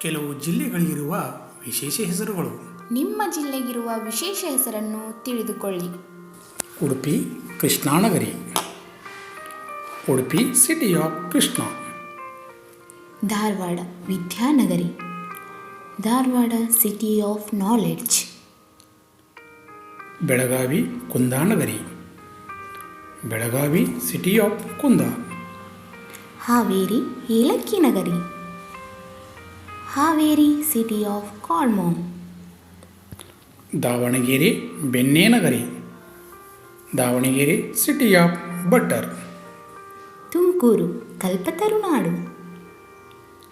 ಕೆಲವು ಜಿಲ್ಲೆಗಳಿಗಿರುವ ವಿಶೇಷ ಹೆಸರುಗಳು. ನಿಮ್ಮ ಜಿಲ್ಲೆಗಿರುವ ವಿಶೇಷ ಹೆಸರನ್ನು ತಿಳಿದುಕೊಳ್ಳಿ. Udupi ಕೃಷ್ಣಾನಗರಿ. Udupi city of Krishna. Dharwad Vidyanagari. Dharwad city of knowledge. Belagavi Kundanagari. Belagavi city of Kunda. Haveri ಏಲಕ್ಕಿ ನಗರಿ. Haveri city of cardamom Davangere ಬೆಣ್ಣೆನಗರಿ Davangere city of butter Tumakuru Kalpatarunadu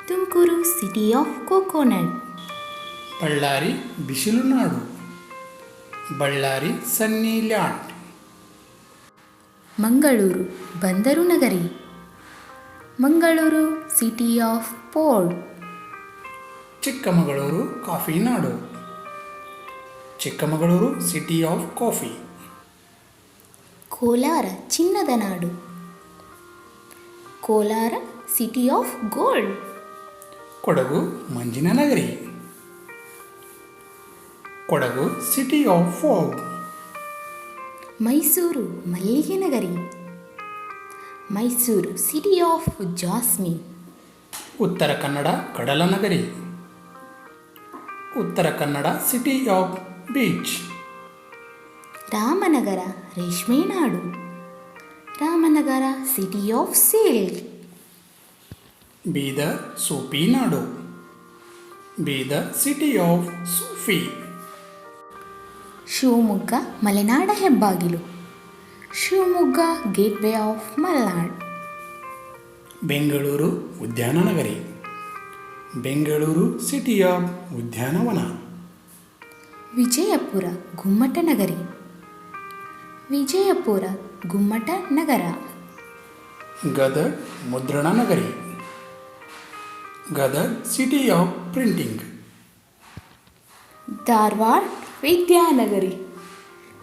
Tumakuru city of coconut Ballari ಬಿಸಿಲು ನಾಡು Ballari sunny land. Mangaluru ಬಂದರು ನಗರಿ. Mangaluru city of port Chikkamagaluru coffee Nadu. Chikkamagaluru city of coffee. Kolar ಚಿನ್ನದ ನಾಡು. Kolar city of gold. Kodagu ಮಂಜಿನ ನಗರಿ. Kodagu city of fog. Mysuru ಮಲ್ಲಿಗೆ ನಗರಿ. Mysuru city of jasmine. Uttara Kannada ಕಡಲ ನಗರಿ. Uttara Kannada city of beach Ramanagara ರೇಷ್ಮೆ ನಾಡು. Ramanagara city of silk Bidar Sufi Nadu. Bidar city of Sufi. Shivamogga ಮಲೆನಾಡ ಹೆಬ್ಬಾಗಿಲು. Shivamogga gateway of Malnad Bengaluru ಉದ್ಯಾನ ನಗರಿ ಬೆಂಗಳೂರು ಸಿಟಿಯ ಆಫ್ ಉದ್ಯಾನವನ. ವಿಜಯಪುರ ಗುಮ್ಮಟ ನಗರಿ. ವಿಜಯಪುರ ಗುಮ್ಮಟ ನಗರ. ಗದಗ ಮುದ್ರಣ ನಗರಿ. Gadag city of printing. Dharwad Vidyanagari.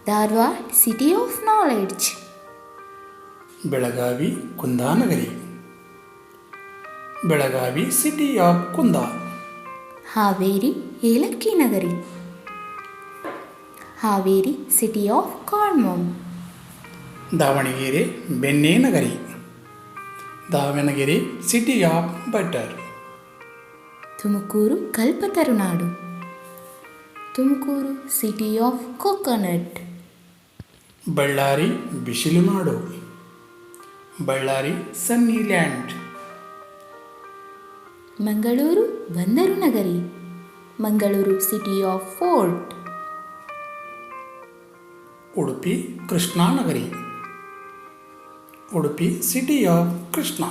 Dharwad city of knowledge. Belagavi Kundanagari. Belagavi city of ಕುಂದ ಹಾವೇರಿ ಏಲಕ್ಕಿ ನಗರಿ. Haveri city of cardamom Davangere ಬೆಣ್ಣೆ ನಗರಿ. Davangere city of butter Tumakuru Kalpatarunadu Tumakuru city of coconut Ballari ಬಿಸಿಲು ನಾಡು. ಬಳ್ಳಾರಿ ಸನ್ನಿ ಲ್ಯಾಂಡ್ ಮಂಗಳೂರು ಬಂದರು ನಗರಿ. Mangaluru city of fort Udupi ಕೃಷ್ಣಾನಗರಿ Udupi city of Krishna.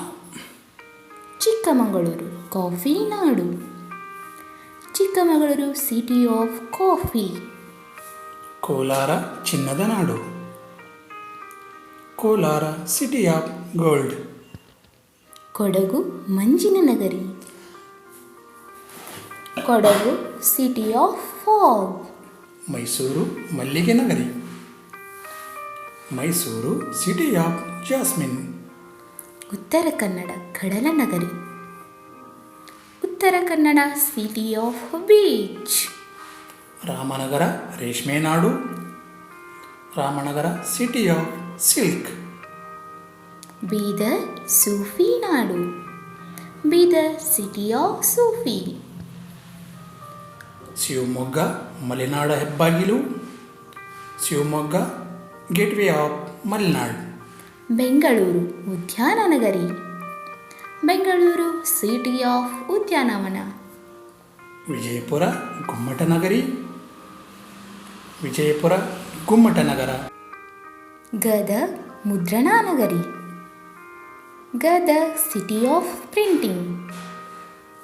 Chikkamagaluru coffee Nadu. Chikkamagaluru city of coffee. Kolar ಚಿನ್ನದ ನಾಡು. Kolar city of gold Kodagu ಮಂಜಿನ ನಗರಿ. Kodagu city of fog Mysuru ಮಲ್ಲಿಗೆ ನಗರಿ. Mysuru city of jasmine Uttara Kannada ಕಡಲ ನಗರಿ. Uttara Kannada city of beach Ramanagara ರೇಷ್ಮೆ ನಾಡು. Ramanagara city of silk Bidar Sufi Nadu. Bidar city of Sufi. Shivamogga ಮಲೆನಾಡ ಹೆಬ್ಬಾಗಿಲು Shivamogga gateway of Malenadu. Bengaluru ಉದ್ಯಾನ ನಗರಿ. ಬೆಂಗಳೂರು ಸಿಟಿ ಆಫ್ ಉದ್ಯಾನವನ. ವಿಜಯಪುರ ಗುಮ್ಮಟ ನಗರಿ. ವಿಜಯಪುರ ಗುಮ್ಮಟ ನಗರ. ಗದಗ್ ಮುದ್ರಣಾ ನಗರಿ. Gadag city of printing